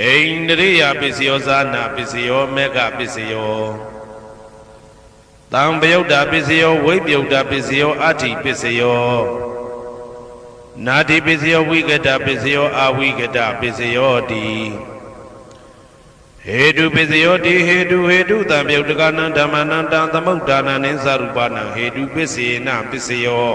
ဣန္ဒရိယပစ္စယောဇာနာပစ္စယောမေဃပစ္စယောတံပယုတ်တာပစ္စယောဝိပယုတ်တာပစ္စယောအဋ္ဌိပစ္စယောနာတိပစ္စယောဝိကတပစ္စယောအဝိကတပစ္စယောတိဟေတုပစ္စယောတိဟေတုဟေတုတံပယုတ်တကနံဓမ္မနံတံသမုဒ္ဒါနံနိသရူပနံဟေတုပစ္စေနပစ္စယော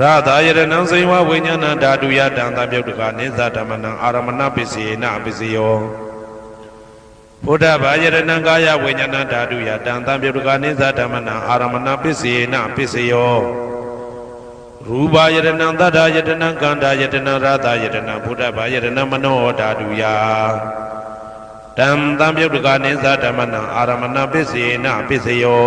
ရသာယရဏံစေဝဝိညာဏဓာတုယတံသံပြုတ်တကနေသဓမ္မနံအာရမဏပစ္စေနပစ္စယောဘုဒ္ဓဘာယရဏံကာယဝိညာဏဓာတုယတံသံပြုတ်တကနေသဓမ္မနံအာရမဏပစ္စေနပစ္စယောရူပယရဏံသတ္တယတနံကန္တာယတနံရသာယတနံဘုဒ္ဓဘာယရဏံမနောဓာတုယတံသံပြုတ်တကနေသဓမ္မနံအာရမဏပစ္စေနပစ္စယော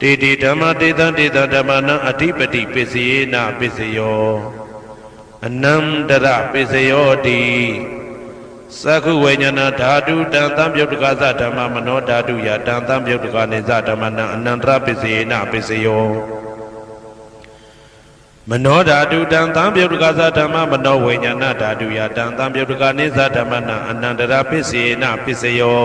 တေတေဓမ္မတေတံတေတံဓမ္မနံအဓိပတိပစ္စယေနပစ္စယောအနန္တရပစ္စယောတိသက္ခုဝိညာဏဓာတုတံသံပြုတ်တကသဓမ္မမနောဓာတုယတံသံပြုတ်တကနေသဓမ္မနံအနန္တရပစ္စယေနပစ္စယောမနောဓာတုတံသံပြုတ်တကသဓမ္မမနောဝိညာဏဓာတုယတံသံပြုတ်တကနေသဓမ္မနံအနန္တရပစ္စယေနပစ္စယော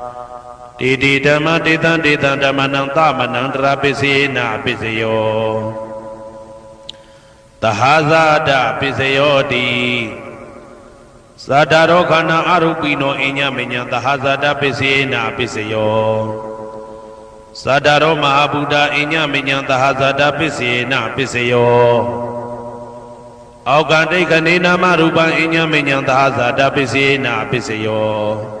တေတိဓမ္မတေတံတေတံဓမ္မနံသာမဏံတရပစ္စေနပစ္စယောတဟာဇာတပစ္စယောတိသာတရောခန္ဓာအရုပိနောအညမညသဟာဇာတပစ္စေနပစ္စယောသာတရောမဟာဗုဒ္ဓအညမညသဟာဇာတပစ္စေနပစ္စယောအောက်ကတိတ်ကနေနာမရူပံအညမညသဟာဇာတပစ္စေနပစ္စယော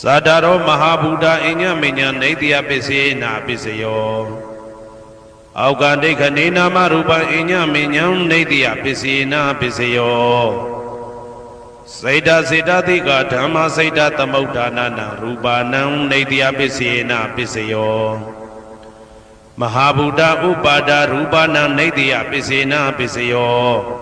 သတ္တရောမဟာဗုဒ္ဓအညမဉ္ဉံနေတယပစ္စယေနပစ္စယောအောက်ကဒိဋ္ဌနေနာမရူပံအညမဉ္ဉံနေတယပစ္စယေနပစ္စယောစေတစေတသိကဓမ္မစေတသမုဋ္ဌာနာနရူပါဏံနေတယပစ္စယေနပစ္စယောမဟာဗုဒ္ဓဥပါဒရူပနာနေတယပစ္စေနာပစ္စယော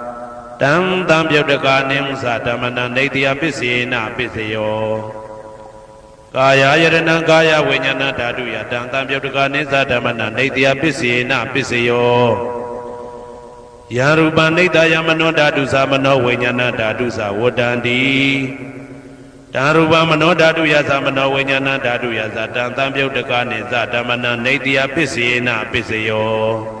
တံတံပြုတ်တကာနိမသဓမ္မနံနေတယပစ္စေနပစ္စယောကာယယရဏံကာယဝိညာဏဓာတုယတံတံပြုတ်တကာနိသဓမ္မနံနေတယပစ္စေနပစ္စယောယရူပနိတယမနောဓာတုသမနောဝိညာဏဓာတုသဝတ္တန္တိတံရူပမနောဓာတုယသမနောဝိညာဏဓာတုယသတံတံပြုတ်တကာနိသဓမ္မနံနေတယပစ္စေနပစ္စယော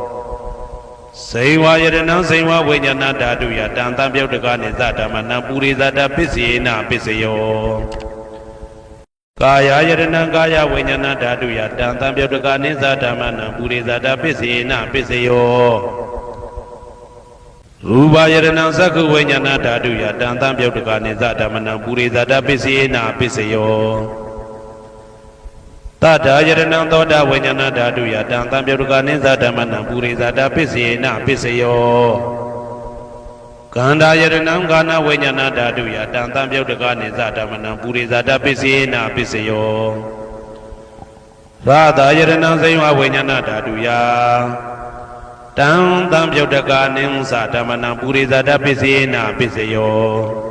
စေဝါယရဏံစေဝဝိညာဏဓာတုယတံတံပြုတ်တကနိသဓမ္မနံပုရိသတာပစ္စေနပစ္စယောကာယယရဏံကာယဝိညာဏဓာတုယတံတံပြုတ်တကနိသဓမ္မနံပုရိသတာပစ္စေနပစ္စယောရူပယရဏံသက္ခုဝိညာဏဓာတုယတံတံပြုတ်တကနိသဓမ္မနံပုရိသတာပစ္စေနပစ္စယော တတယရဏံသောတာဝိညာဏဓာတုယတံတံပြုတ်တကနိသဓမ္မနံပုရိသတာပစ္စေနပစ္စယောကန္တာယရဏံကာနဝိညာဏဓာတုယတံတံပြုတ်တကနိသဓမ္မနံပုရိသတာပစ္စေနပစ္စယောသာသာယရဏံစိဝဝိညာဏဓာတုယတံတံပြုတ်တကာနိသဓမ္မနံပုရိသတပစ္စေနပစ္စယော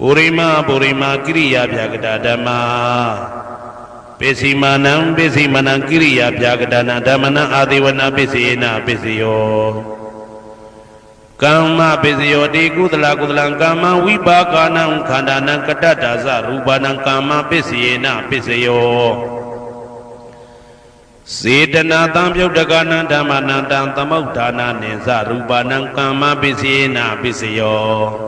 ပုရိမပုရိမကိရိယာဗျာကတာဓမ္မာပိစီမာနံပိစီမနံကိရိယာဗျာကတာနာဓမ္မနံအာတိဝနာပိစီနာပိစယောကမ္မပိစယောတိကုသလကုသလံကမ္မဝိပါကနံခန္ဓာနံကတ္တတာဇရူပနံကမ္မပိစီနာပိစယောစေတနာတံပြုတ်တကနံဓမ္မနံတံသမုဋ္ဌာနာနိသရူပနံကမ္မပစ္စေနာပစ္စယော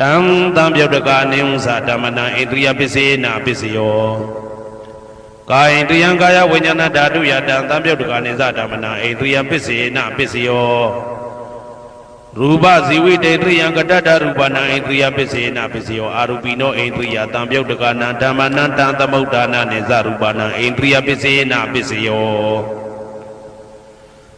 တံတံပြုတ်တကနိဥ္စဓမ္မနံဣန္ဒရိယပစ္စေနပစ္စယောကာယိန္ဒရိယံကာယဝိညာဏဓာတုယတံတံပြုတ်တကနိသဓမ္မနံဣန္ဒရိယပစ္စေနပစ္စယောရူပဇီဝိတေတရိယံကတ္တတရူပနာဣန္ဒရိယပစ္စေနပစ္စယောအာရူပိနောဣန္ဒရိယတံပြုတ်တကနာဓမ္မနံတံသမုဋ္ဌာနာနိဇရူပနာဣန္ဒရိယပစ္စေနပစ္စယော